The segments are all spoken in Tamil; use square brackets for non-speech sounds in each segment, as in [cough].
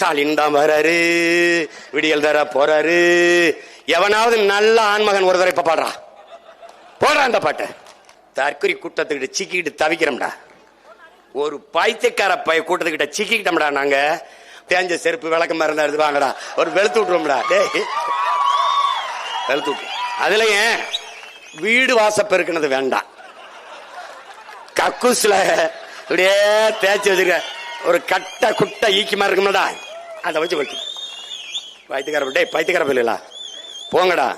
ஸ்டாலின் தான் வராரு. விடியல் தர போறாரு. எவனாவது நல்ல ஆண்மகன் ஒரு தடவை இப்ப பாடுறா. போடுறா அந்த பாட்டை. தற்கொலை கூட்டத்துக்கிட்ட சிக்கிட்டு தவிக்கிறோம்டா. ஒரு பைத்தியக்கார பைய கூட்டத்துக்கிட்ட சிக்கிக்கிட்டோம்டா நாங்க. தேஞ்ச செருப்பு விளக்க மருந்தா எடுத்து வாங்கடா. ஒரு வெளுத்து விட்டுருவோம்டா. டேய். வெளுத்து விட்டு. அதுல ஏன்? வீடு வாசப்பெருக்கினது வேண்டாம். கக்கூஸ்ல இப்படியே தேய்ச்சி வச்சிருக்க. ஒரு கட்ட குட்டை ஈக்கி மாதிரி இருக்குமாடா. அதை வச்சு வைக்கும் பைத்தியக்கார டேய் பைத்தியக்கார பிள்ளைகளா? போங்கடா.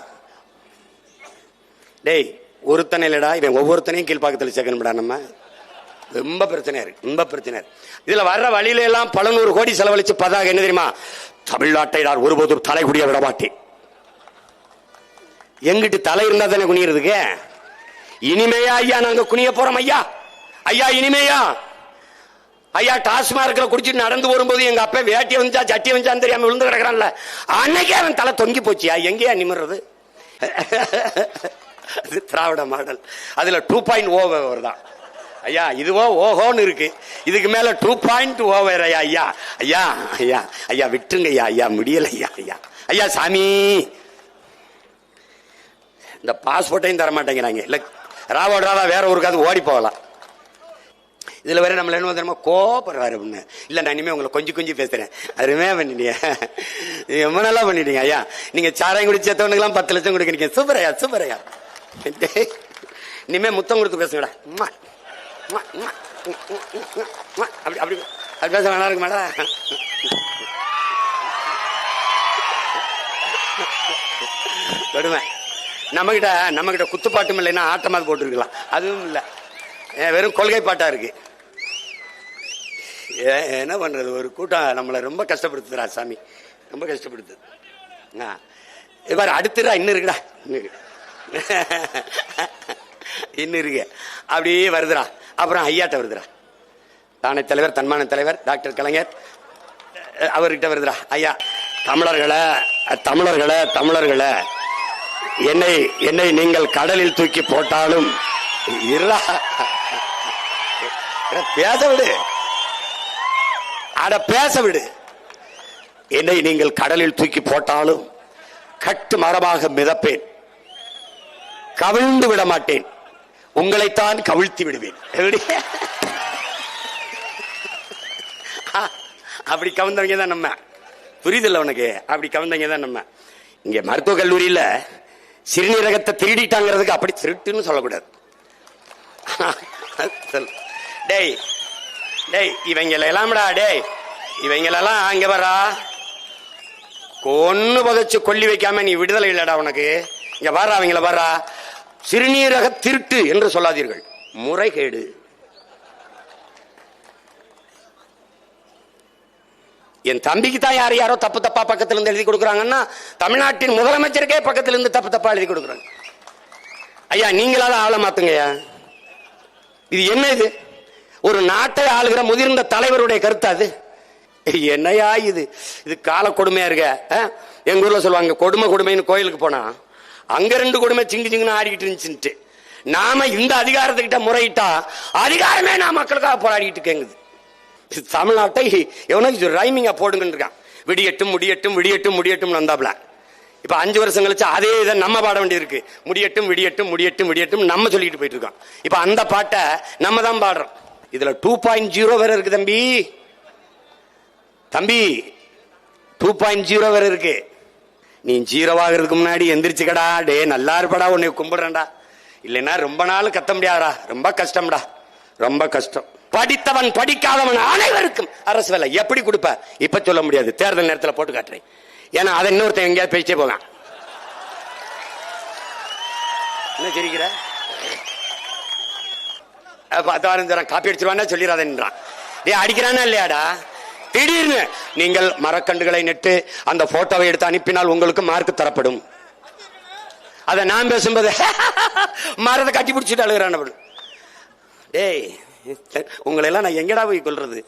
டேய் ஒருத்தனை இல்லைடா இவன் ஒவ்வொருத்தனையும் கீழ்ப்பாக்கத்தில் சேர்க்கணும்டா நம்ம. ரொம்ப பிரச்சனையா இருக்கு ரொம்ப பிரச்சனையா இருக்கு. இதுல வர்ற வழியில எல்லாம் பல நூறு கோடி செலவழிச்சு பதாக என்ன தெரியுமா? தமிழ்நாட்டை நான் ஒருபோதும் தலை குடிய விட மாட்டேன். எங்கிட்டு தலை இருந்தா தானே குனியறதுக்கு? இனிமையா ஐயா நாங்க குனிய போறோம் ஐயா. ஐயா இனிமையா? ஐயா டாஸ்மார்க்ல குடிச்சிட்டு நடந்து வரும்போது எங்க அப்பா வேட்டி வந்தா சட்டி வந்தான்னு தெரியாம விழுந்து கிடக்குறான்ல. அன்னைக்கே அவன் தலை தொங்கி போச்சியா எங்கேயா நிமிடுறது அது திராவிட மாடல். அதுல டூ பாயிண்ட் ஓவர் தான். ஐயா இதுவோ ஓஹோன்னு இருக்கு. இதுக்கு மேல டூ பாயிண்ட் ஓவர் ஐயா ஐயா. ஐயா ஐயா ஐயா விட்டுருங்க ஐயா ஐயா முடியல ஐயா ஐயா. ஐயா சாமி. இந்த பாஸ்போர்ட்டையும் தர மாட்டேங்கிறாங்க இல்ல ராவோட ராவா வேற ஊருக்காவது ஓடி போகலாம். இதில் வேற நம்மள என்ன தெரியுமா கோபப்படுறாரு அப்படின்னு இல்லை நான் இனிமேல் உங்களை கொஞ்சம் கொஞ்சம் பேசுகிறேன் அருமையாக பண்ணிட்டீங்க. ரொம்ப நல்லா பண்ணிட்டீங்க ஐயா. நீங்கள் சாராயம் குடிச்சு செத்தவனுக்கெல்லாம் பத்து லட்சம் கொடுக்குறீங்க. சூப்பர் ஐயா சூப்பர் ஐயா. முத்தம் கொடுத்து பேசுங்கடா. அம்மா அப்படி அப்படி அப்படி பேச வேணா இருக்கு மேடம் கொடுமை. நம்மகிட்ட நம்மகிட்ட குத்துப்பாட்டும் இல்லைன்னா ஆட்டமாக போட்டுருக்கலாம். அதுவும் இல்லை. வெறும் கொள்கை பாட்டாக இருக்குது என்ன பண்ணுறது ஒரு கூட்டம் நம்மளை ரொம்ப கஷ்டப்படுத்துதுரா சாமி. ரொம்ப கஷ்டப்படுத்து. ஆ. இவர் அடுத்துடா இன்னும் இருக்குடா. இன்னும் இன்னும் இருக்கு. அப்படியே வருதுடா. அப்புறம் ஐயாட்ட வருதுடா. தானே தலைவர் தன்மான தலைவர் டாக்டர் கலைஞர். அவர்கிட்ட வருதுடா. ஐயா தமிழர்களை தமிழர்களை தமிழர்களை. என்னை என்னை நீங்கள் கடலில் தூக்கி போட்டாலும் இருடா. பேச விடு. அட பேச விடு. என்னை நீங்கள் கடலில் தூக்கி போட்டாலும் கட்டு மரமாக மிதப்பேன். கவிழ்ந்து விட மாட்டேன். உங்களைத்தான் கவிழ்த்தி விடுவேன். அப்படி கவிழ்ந்தவங்க தான் நம்ம. புரியுதில்ல உனக்கு? அப்படி கவிழ்ந்தவங்க தான் நம்ம. இங்க மருத்துவக் கல்லூரியில சிறுநீரகத்தை திருடிட்டாங்கிறதுக்கு அப்படி திருட்டுன்னு சொல்லக்கூடாது. டேய் டேய் இவங்களை எல்லாம்டா டேய். இவங்களெல்லாம் அங்கே வரா கொன்னு புதைச்சு கொல்லி வைக்காம நீ விடுதலை இல்லடா உனக்கு. இங்க வர்றா அவங்கள வர்றா. சிறுநீரக திருட்டு என்று சொல்லாதீர்கள். முறைகேடு. என் தம்பிக்கு தான் யார் யாரோ தப்பு தப்பா பக்கத்துல இருந்து எழுதி கொடுக்குறாங்கன்னா தமிழ்நாட்டின் முதலமைச்சருக்கே பக்கத்துல இருந்து தப்பு தப்பா எழுதி கொடுக்குறாங்க. ஐயா நீங்களால ஆள மாத்துங்கய்யா. இது என்ன இது? ஒரு நாட்டை ஆளுகிற முதிர்ந்த தலைவருடைய கருத்து அது. என்னையா இது? இது கால கொடுமையா இருக்க? ஆ? எங்க ஊர்ல சொல்லுவாங்க கொடுமை கொடுமைன்னு கோயிலுக்கு போனா அங்க ரெண்டு கொடுமை சிங்கு சிங்குன்னு ஆடிக்கிட்டு இருந்துச்சுன்ட்டு. நாம இந்த அதிகாரத்துக்கிட்ட முறையிட்டா அதிகாரமே நான் மக்களுக்காக போராடிட்டு இருக்கேங்குது. தமிழ்நாட்டை எவனுக்கு ரைமிங்கா போடுங்கன்னு இருக்கான். விடியட்டும் முடியட்டும் விடியட்டும் முடியட்டும் வந்தாப்ல இப்ப அஞ்சு வருஷம் கழிச்சு அதே இதை நம்ம பாட வேண்டியிருக்கு. முடியட்டும் விடியட்டும் முடியட்டும் விடியட்டும் நம்ம சொல்லிட்டு போயிட்டு இருக்கோம். இப்ப அந்த பாட்டை நம்ம தான் பாடுறோம். இதுல டூ பாயிண்ட் ஜீரோ வேற இருக்கு தம்பி. தம்பி டூ பாயிண்ட் ஜீரோ வேற இருக்கு. நீ ஜீரோவாகிறதுக்கு முன்னாடி எந்திரிச்சுக்கடா. டே நல்லா இருப்படா உன்னை கும்பிடுறேன்டா. இல்லைன்னா ரொம்ப நாள் கத்த முடியாதா ரொம்ப கஷ்டம்டா. ரொம்ப கஷ்டம். படித்தவன் படிக்காதவன் அனைவருக்கும் அரசு வேலை. எப்படி கொடுப்ப? இப்ப சொல்ல முடியாது. தேர்தல் நேரத்தில் போட்டு காட்டுறேன். ஏன்னா அதை இன்னொருத்தன் எங்கேயாவது பேச்சே போவான். என்ன சிரிக்கிற? பத்தாயிரம் தரம் காப்பி அடிச்சிருவானா சொல்லிடாதேன்றான் டே அடிக்கிறானா இல்லையாடா? திடீர்னு நீங்கள் மரக்கண்டுகளை நட்டு அந்த போட்டோவை எடுத்து அனுப்பினால் உங்களுக்கு மார்க் தரப்படும். அதை நான் பேசும்போது [laughs] மரத்தை கட்டி பிடிச்சிட்டு அழுகிறான் டேய் உங்களெல்லாம் நான் எங்கடா போய் கொள்றது